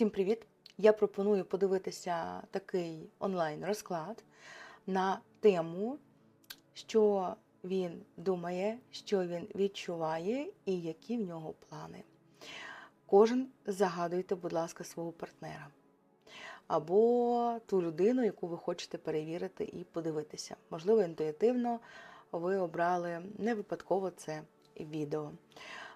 Всім привіт! Я пропоную подивитися такий онлайн-розклад на тему, що він думає, що він відчуває і які в нього плани. Кожен загадуйте, будь ласка, свого партнера або ту людину, яку ви хочете перевірити і подивитися. Можливо, інтуїтивно ви обрали не випадково це відео.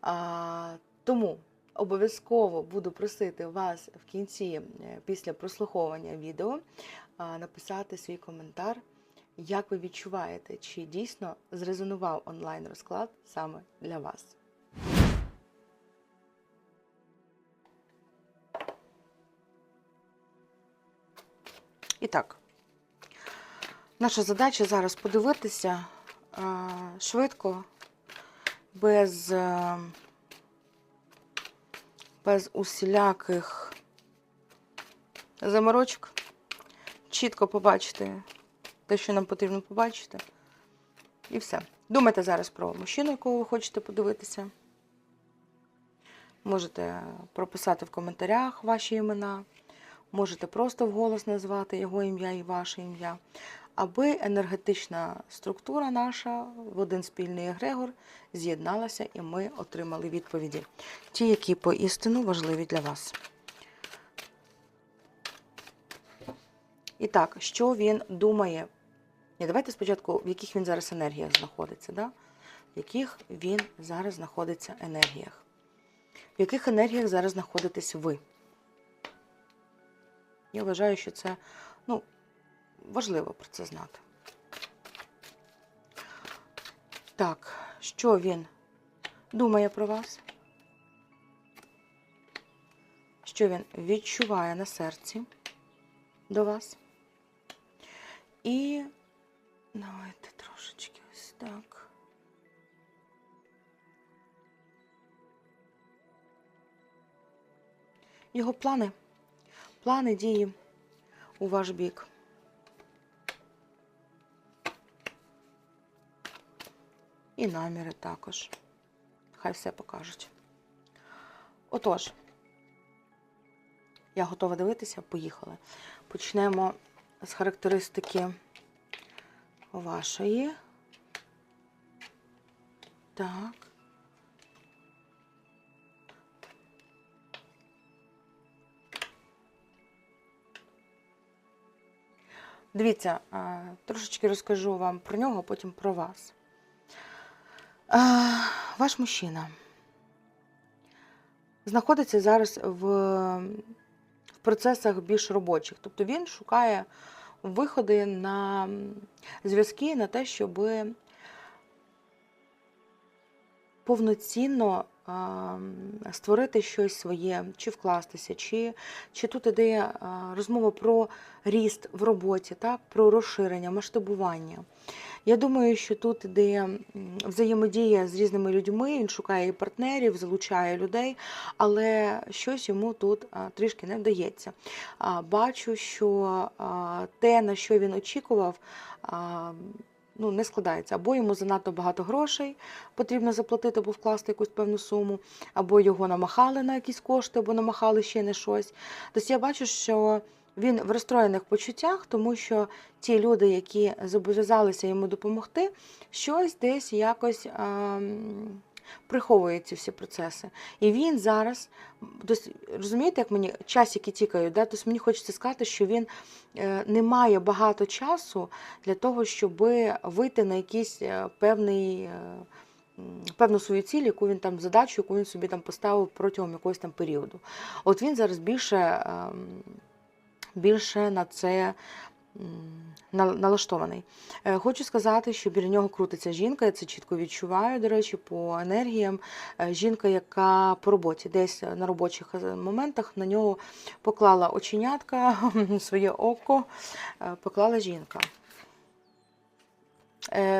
А, тому обов'язково буду просити вас в кінці, е, після прослуховування відео, написати свій коментар, як ви відчуваєте, чи дійсно зрезонував онлайн-розклад саме для вас. І так, наша задача зараз подивитися швидко, без, е, без усіляких заморочок, чітко побачити те, що нам потрібно побачити. І все. Думайте зараз про мужчину, якого ви хочете подивитися. Можете прописати в коментарях ваші імена. Можете просто вголос назвати його ім'я і ваше ім'я, аби енергетична структура наша в один спільний егрегор з'єдналася і ми отримали відповіді, ті, які поістину важливі для вас. І так, що він думає? Ні, давайте спочатку, в яких він зараз енергіях знаходиться, да? в яких він зараз знаходиться енергіях. В яких енергіях зараз знаходитесь ви? Я вважаю, що це ну, важливо про це знати. Так, що він думає про вас? Що він відчуває на серці до вас? І давайте трошечки ось так. Його плани плани дії у ваш бік. І наміри також. Хай все покажуть. Отож, я готова дивитися, поїхали. Почнемо з характеристики вашої. Так. Дивіться, трошечки розкажу вам про нього, потім про вас. Ваш мужчина знаходиться зараз в, в процесах більш робочих. Тобто він шукає виходи на зв'язки, на те, щоб повноцінно створити щось своє, чи вкластися, чи чи тут іде розмова про ріст в роботі, так, про розширення, масштабування. Я думаю, що тут іде взаємодія з різними людьми, він шукає партнерів, залучає людей, але щось йому тут трішки не вдається. Бачу, що те, на що він очікував, ну, не складається. Або йому занадто багато грошей потрібно заплатити, або вкласти якусь певну суму, або його намахали на якісь кошти, або намахали ще не щось. Тобто я бачу, що він в розстроєних почуттях, тому що ті люди, які зобов'язалися йому допомогти, щось десь якось. А, Приховує ці всі процеси. І він зараз, розумієте, як мені часики тікають, да? тобто мені хочеться сказати, що він е, не має багато часу для того, щоб вийти на якийсь е, певний. Е, певну свою ціль, яку він там задачу, яку він собі там поставив протягом якогось там періоду. От він зараз більше ем, більше на це налаштований. Е, хочу сказати, що біля нього крутиться жінка, я це чітко відчуваю, до речі, по енергіям. Е, жінка, яка по роботі, десь на робочих е, моментах на нього поклала оченятка, своє око, поклала жінка.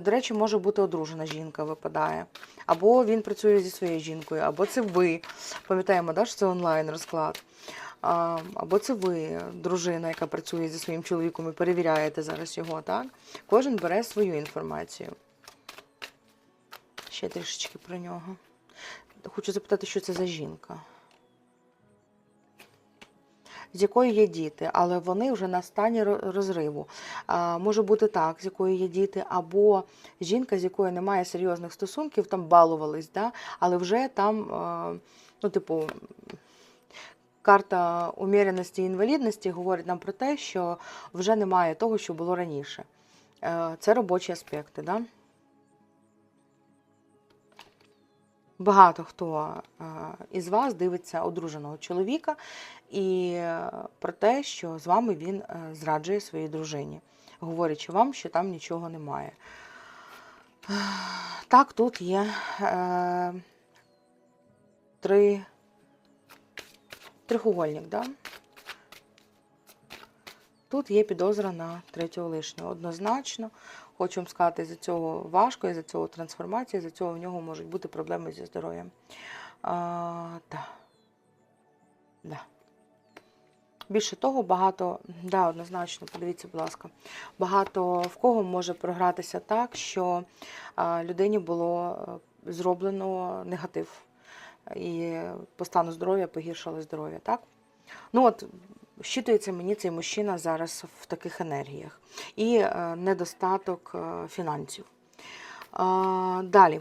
До речі, може бути одружена жінка випадає. Або він працює зі своєю жінкою, або це ви. Пам'ятаємо, да, що це онлайн розклад. Або це ви, дружина, яка працює зі своїм чоловіком і перевіряєте зараз його, так? Кожен бере свою інформацію. Ще трішечки про нього. Хочу запитати, що це за жінка. з якою є діти, але вони вже на стані розриву. А, Може бути так, з якою є діти, або жінка, з якою немає серйозних стосунків, там балувались, да? але вже там, ну, типу, карта уміреності і інвалідності говорить нам про те, що вже немає того, що було раніше. Е, Це робочі аспекти. Да? Багато хто е, із вас дивиться одруженого чоловіка і е, про те, що з вами він зраджує своїй дружині, говорячи вам, що там нічого немає. Так, тут є три трихугольник, да? Тут є підозра на третього лишнього. Однозначно, хочу вам сказати, за цього важко, і за цього трансформація, за цього в нього можуть бути проблеми зі здоров'ям. А, да. Да. Більше того, багато, да, однозначно, подивіться, будь ласка, багато в кого може програтися так, що людині було е, зроблено негатив, і по стану здоров'я погіршило здоров'я, так? Ну от, щитується мені цей мужчина зараз в таких енергіях. І е, недостаток е, фінансів. Далі.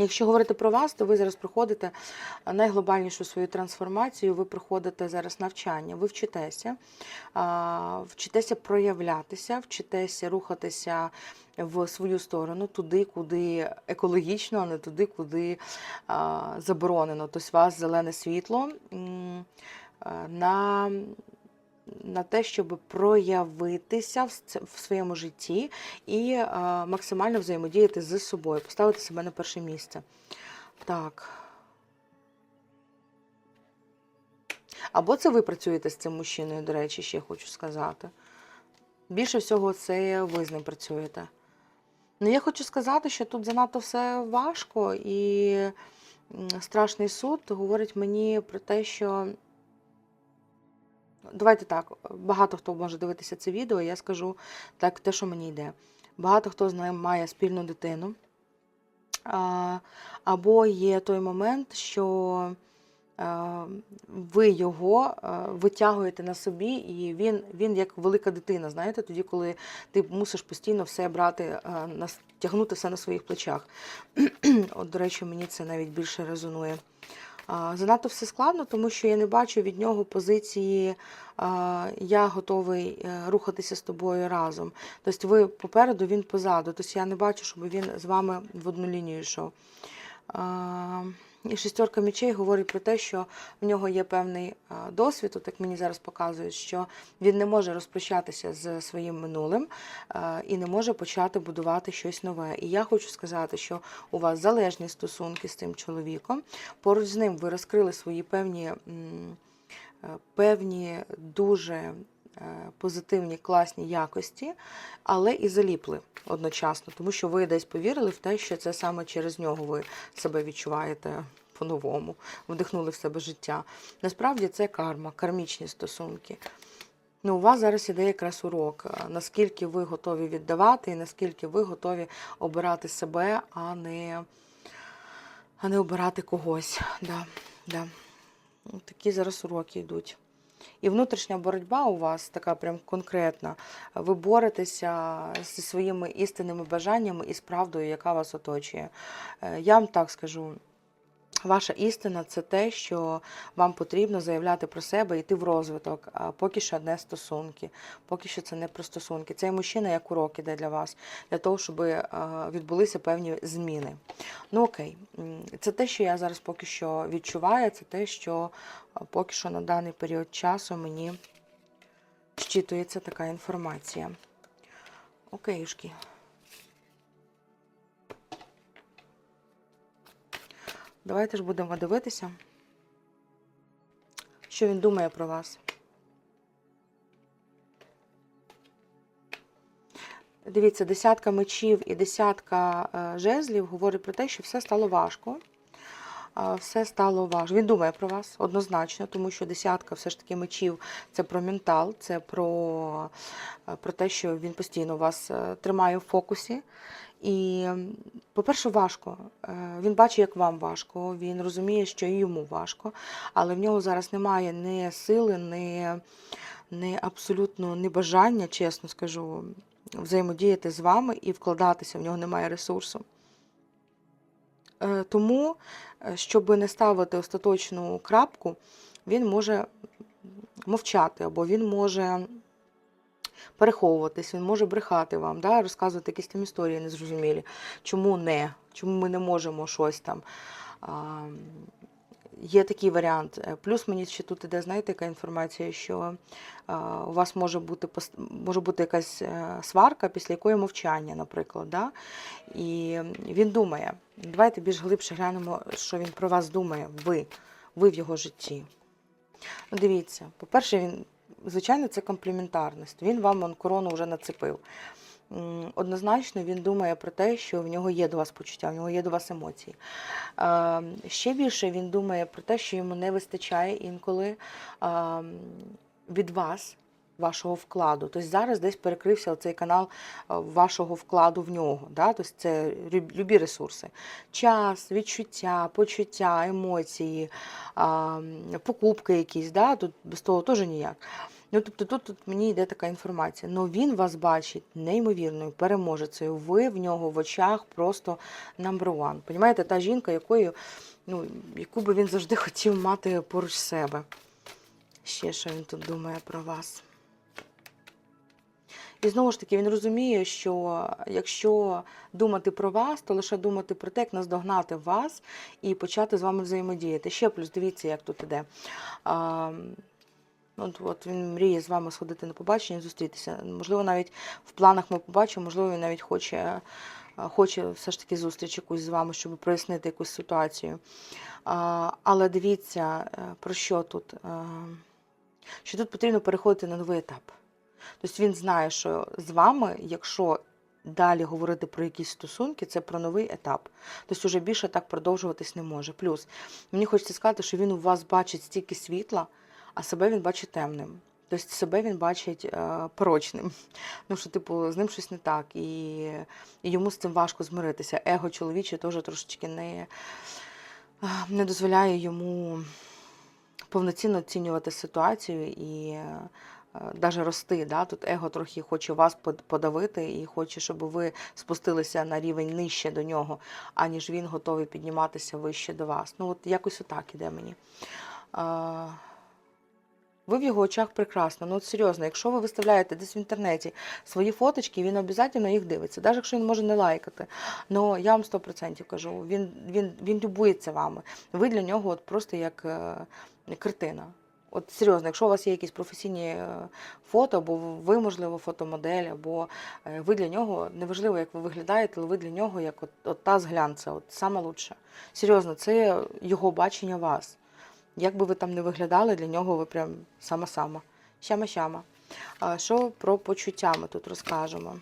Якщо говорити про вас, то ви зараз проходите найглобальнішу свою трансформацію, ви проходите зараз навчання, ви вчитеся, вчитеся проявлятися, вчитеся рухатися в свою сторону, туди, куди екологічно, а не туди, куди заборонено. Тобто у вас зелене світло на на те, щоб проявитися в своєму житті і максимально взаємодіяти з собою, поставити себе на перше місце. Так. Або це ви працюєте з цим мужчиною, до речі, ще хочу сказати. Більше всього, це ви з ним працюєте. Ну, я хочу сказати, що тут занадто все важко, і страшний суд говорить мені про те, що Давайте так, багато хто може дивитися це відео, я скажу так, те, що мені йде. Багато хто з ним має спільну дитину. Або є той момент, що ви його витягуєте на собі, і він, він як велика дитина, знаєте, тоді, коли ти мусиш постійно все брати, тягнути все на своїх плечах. От, до речі, мені це навіть більше резонує. Занадто все складно, тому що я не бачу від нього позиції я готовий е, рухатися з тобою разом. Тобто ви попереду, він позаду. Тобто я не бачу, щоб він з вами в одну лінію йшов. І шестерка мечей говорить про те, що в нього є певний досвід, от як мені зараз показують, що він не може розпрощатися з своїм минулим і не може почати будувати щось нове. І я хочу сказати, що у вас залежні стосунки з цим чоловіком. Поруч з ним ви розкрили свої певні, певні дуже позитивні, класні якості, але і заліпли одночасно, тому що ви десь повірили в те, що це саме через нього ви себе відчуваєте по-новому, вдихнули в себе життя. Насправді це карма, кармічні стосунки. Ну, у вас зараз іде якраз урок, е, наскільки ви готові віддавати і наскільки ви готові обирати себе, а не, а не обирати когось. Да, да. Такі зараз уроки йдуть. І внутрішня боротьба у вас така прям конкретна. Ви боретеся зі своїми істинними бажаннями і з правдою, яка вас оточує. Е, Я вам так скажу. Ваша істина це те, що вам потрібно заявляти про себе, йти в розвиток. А поки що не стосунки, поки що це не про стосунки. Цей мужчина як урок іде для вас, для того, щоб е, відбулися певні зміни. Ну окей, це те, що я зараз поки що відчуваю, це те, що е, поки що на даний період часу мені щитується така інформація. Окейшки. Давайте ж будемо дивитися, що він думає про вас. Дивіться, десятка мечів і десятка е, жезлів говорить про те, що все стало важко. Все стало важко. Він думає про вас однозначно, тому що десятка все ж таки мечів це про ментал, це про, е, про те, що він постійно вас е, тримає в фокусі. І, по-перше, важко. Е, Він бачить, як вам важко, він розуміє, що і йому важко, але в нього зараз немає ні сили, ні, ні абсолютно ні бажання, чесно скажу, взаємодіяти з вами і вкладатися, в нього немає ресурсу. Е, Тому, е, щоб не ставити остаточну крапку, він може мовчати, або він може переховуватись, він може брехати вам, да, розказувати якісь там історії незрозумілі. Чому не? Чому ми не можемо щось там? А, Є такий варіант. Е, Плюс мені ще тут іде, знаєте, яка інформація, що у вас може бути може бути якась е, сварка, після якої мовчання, наприклад. Да? І він думає. Давайте більш глибше глянемо, що він про вас думає, ви, ви в його житті. Ну, дивіться, по-перше, він, звичайно, це компліментарність. Він вам он, корону вже нацепив. Однозначно він думає про те, що в нього є до вас почуття, в нього є до вас емоції. Ще більше він думає про те, що йому не вистачає інколи від вас, вашого вкладу. Тобто зараз десь перекрився цей канал е, вашого вкладу в нього. Да? Тобто це любі ресурси. Час, відчуття, почуття, емоції, покупки якісь, да? тут без того теж ніяк. Ну, тобто тут, тут мені йде така інформація. Ну він вас бачить неймовірною переможецею. Ви в нього в очах просто number one. Понімаєте, та жінка, якою, ну, яку би він завжди хотів мати поруч себе. Ще що він тут думає про вас. І знову ж таки, він розуміє, що якщо думати про вас, то лише думати про те, як наздогнати вас і почати з вами взаємодіяти. Ще плюс, дивіться, як тут іде. А, От, от він мріє з вами сходити на побачення, зустрітися. Можливо, навіть в планах ми побачимо, можливо, він навіть хоче, хоче все ж таки зустріч якусь з вами, щоб прояснити якусь ситуацію. А, але дивіться, е, про що тут? Е, Що тут потрібно переходити на новий етап. Тобто він знає, що з вами, якщо далі говорити про якісь стосунки, це про новий етап. Тобто вже більше так продовжуватись не може. Плюс мені хочеться сказати, що він у вас бачить стільки світла, а себе він бачить темним. Тобто себе він бачить е, порочним. Ну, що, типу, з ним щось не так, і, і йому з цим важко змиритися. Его чоловіче теж трошечки не, не дозволяє йому повноцінно оцінювати ситуацію і навіть рости. Да? Тут его трохи хоче вас подавити і хоче, щоб ви спустилися на рівень нижче до нього, аніж він готовий підніматися вище до вас. Ну, от якось отак іде мені. Ви в його очах прекрасно. Ну от серйозно, якщо ви виставляєте десь в інтернеті свої фоточки, він обов'язково їх дивиться, навіть якщо він може не лайкати. Ну я вам 100% кажу, він, він, він любується вами. Ви для нього от просто як е, картина. От серйозно, якщо у вас є якісь професійні е, фото, або ви, можливо, фотомодель, або е, ви для нього, неважливо, як ви виглядаєте, але ви для нього як от, от та з глянця, от саме лучше. Серйозно, це його бачення вас. Як би ви там не виглядали, для нього ви прям сама-сама. Щама-щама. Що про почуття ми тут розкажемо?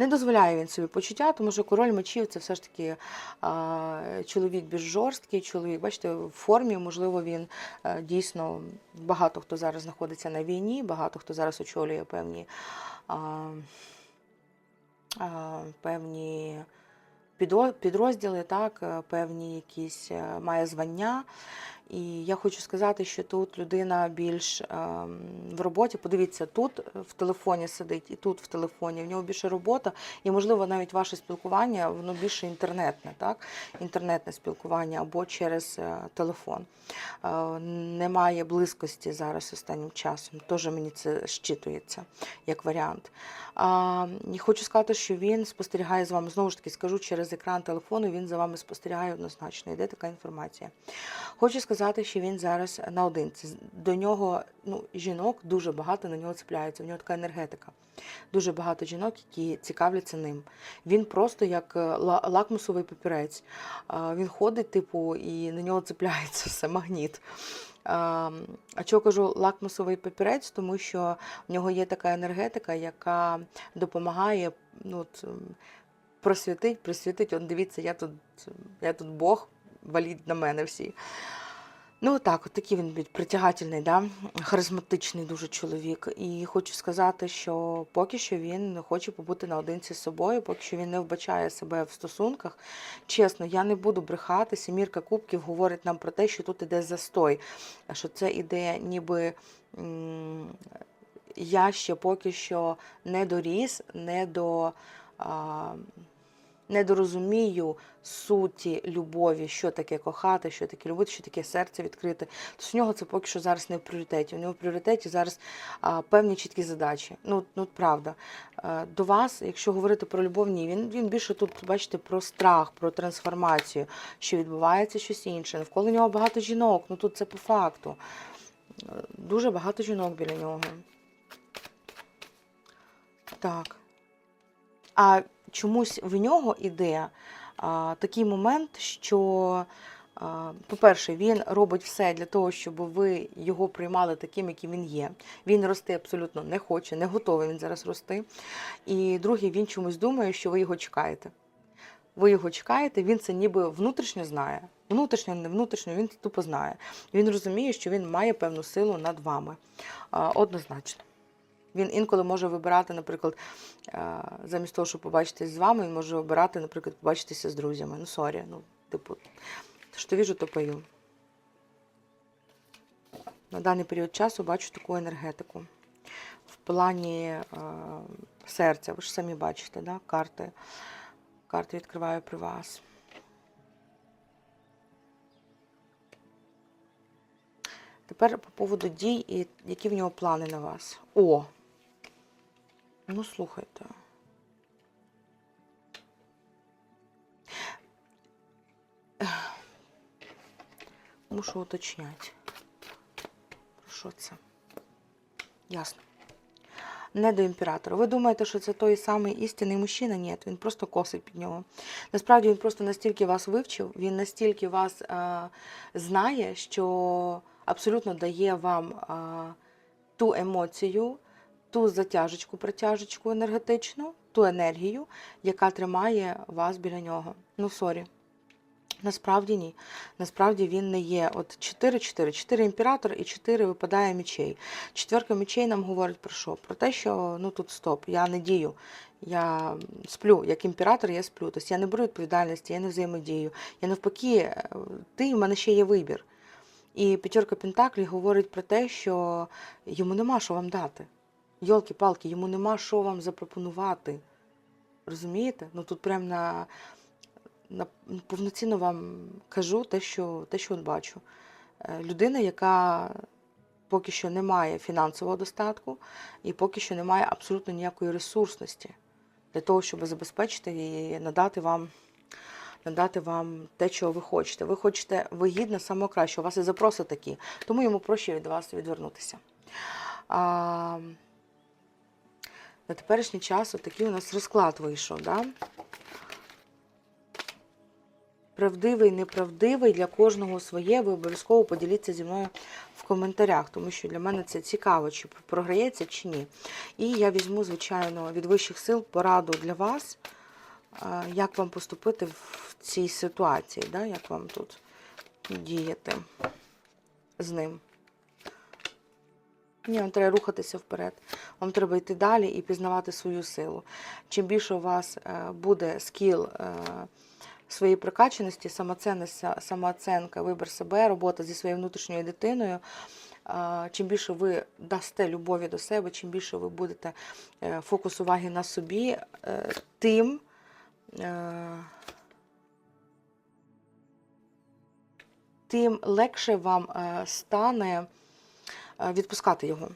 Не дозволяє він собі почуття, тому що король мечів це все ж таки а, чоловік більш жорсткий, чоловік, бачите, в формі, можливо, він е, дійсно багато хто зараз знаходиться на війні, багато хто зараз очолює певні, а, а, певні підрозділи, так, е, певні якісь е, має звання. І я хочу сказати, що тут людина більш ем, в роботі. Подивіться, тут е, в телефоні сидить і тут в телефоні. В нього більше робота, і можливо навіть ваше спілкування воно більше інтернетне, так? Інтернетне спілкування або через е, телефон. Е, Немає близькості зараз останнім часом. Теж мені це щитується як варіант. І хочу сказати, що він спостерігає з вами. Знову ж таки, скажу через екран телефону. Він за вами спостерігає однозначно. Йде така інформація. Хочу сказати, що він зараз наодинці. До нього ну, жінок дуже багато на нього цепляються. В нього така енергетика. Дуже багато жінок, які цікавляться ним. Він просто як е, лакмусовий папірець. Він ходить, типу, і на нього цепляється все, магніт. А чого кажу лакмусовий папірець? Тому що в нього є така енергетика, яка допомагає ну, от, просвітить, присвітить. Он дивіться, я тут, я тут Бог, валіть на мене всі. Ну, так, от такий він притягательний, да? харизматичний дуже чоловік. І хочу сказати, що поки що він хоче побути наодинці з собою, поки що він не вбачає себе в стосунках. Чесно, я не буду брехати. Сімірка кубків говорить нам про те, що тут іде застой, що це іде ніби. Я ще поки що не доріс, не до. А, не дорозумію суті любові, що таке кохати, що таке любити, що таке серце відкрите. Тобто в нього це поки що зараз не в пріоритеті. У нього в пріоритеті зараз а, певні чіткі задачі. Ну, ну правда. Е, До вас, якщо говорити про любов, ні, він, він більше тут, бачите, про страх, про трансформацію, що відбувається щось інше. Навколо нього багато жінок, ну тут це по факту. Е, Дуже багато жінок біля нього. Так. А чомусь в нього іде а, такий момент, що, по-перше, він робить все для того, щоб ви його приймали таким, яким він є. Він рости абсолютно не хоче, не готовий він зараз рости. І друге, він чомусь думає, що ви його чекаєте. Ви його чекаєте, він це ніби внутрішньо знає. Внутрішньо, не внутрішньо, він тупо знає. Він розуміє, що він має певну силу над вами. Однозначно. Він інколи може вибирати, наприклад, е, замість того, щоб побачитись з вами, він може обирати, наприклад, побачитися з друзями. Ну, сорі, ну, типу, що віжу, то пою. На даний період часу бачу таку енергетику. В плані е, серця, ви ж самі бачите, да? карти. Карти відкриваю при вас. Тепер по поводу дій і які в нього плани на вас. О! Ну, слухайте. Мушу уточняти. Про що це? Ясно. Не до імператора. Ви думаєте, що це той самий істинний мужчина? Ні, він просто косить під нього. Насправді він просто настільки вас вивчив, він настільки вас е, знає, що абсолютно дає вам е, ту емоцію, ту затяжечку, протяжечку енергетичну, ту енергію, яка тримає вас біля нього. Ну, сорі. Насправді ні. Насправді він не є. От 4-4, 4 імператор і 4 випадає мічей. Четверка мічей нам говорить про що? Про те, що ну тут стоп, я не дію. Я сплю, як імператор, я сплю. Тобто я не беру відповідальності, я не взаємодію. Я навпаки, е, ти в мене ще є вибір. І п'ятерка Пентаклі говорить про те, що йому нема що вам дати. Йолки-палки, йому нема що вам запропонувати. Розумієте? Ну тут прям на, на повноцінно вам кажу те, що, те, що бачу. Е, Людина, яка поки що не має фінансового достатку і поки що не має абсолютно ніякої ресурсності для того, щоб забезпечити і надати вам надати вам те, чого ви хочете. Ви хочете вигідно, самого кращого, у вас і запроси такі, тому йому проще від вас відвернутися. А, на теперішній час такий у нас розклад вийшов. Да? Правдивий, неправдивий, для кожного своє, ви обов'язково поділіться зі мною в коментарях, тому що для мене це цікаво, чи програється, чи ні. І я візьму, звичайно, від вищих сил пораду для вас, е, як вам поступити в цій ситуації, да? як вам тут діяти з ним. Ні, вам треба рухатися вперед. Вам треба йти далі і пізнавати свою силу. Чим більше у вас е, буде скіл е, своєї прокаченості, самооценка, вибір себе, робота зі своєю внутрішньою дитиною, е, чим більше ви дасте любові до себе, чим більше ви будете фокус уваги на собі, тим. Тим легше вам стане відпускати його.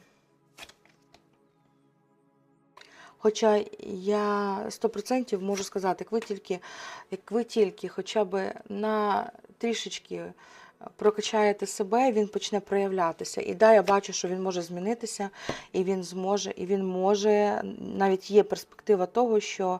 Хоча я 100% можу сказати, як ви тільки, як ви тільки хоча б на трішечки прокачаєте себе, він почне проявлятися. І да, я бачу, що він може змінитися, і він зможе, і він може, навіть є перспектива того, що е,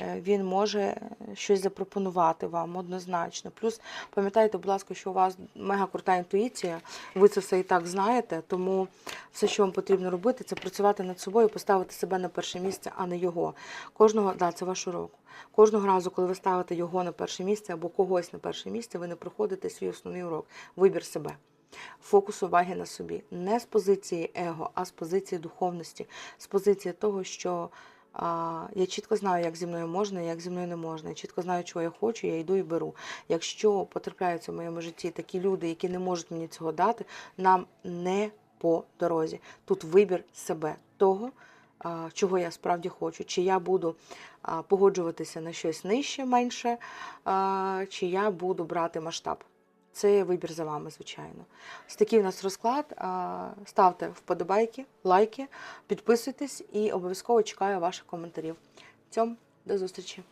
він може щось запропонувати вам однозначно. Плюс пам'ятайте, будь ласка, що у вас мега крута інтуїція, ви це все і так знаєте, тому все, що вам потрібно робити, це працювати над собою, поставити себе на перше місце, а не його. Кожного, да, це ваш урок. Кожного разу, коли ви ставите його на перше місце або когось на перше місце, ви не проходите свій основний урок вибір себе. фокус уваги на собі. Не з позиції его, а з позиції духовності, з позиції того, що я чітко знаю, як зі мною можна, як зі мною не можна. Я чітко знаю, чого я хочу, я йду і беру. Якщо потрапляються в моєму житті такі люди, які не можуть мені цього дати, нам не по дорозі. Тут вибір себе, того, чого я справді хочу. Чи я буду погоджуватися на щось нижче, менше, чи я буду брати масштаб. Це вибір за вами, звичайно. Ось такий у нас розклад. Ставте вподобайки, лайки, підписуйтесь і обов'язково чекаю ваших коментарів. Цьому до зустрічі!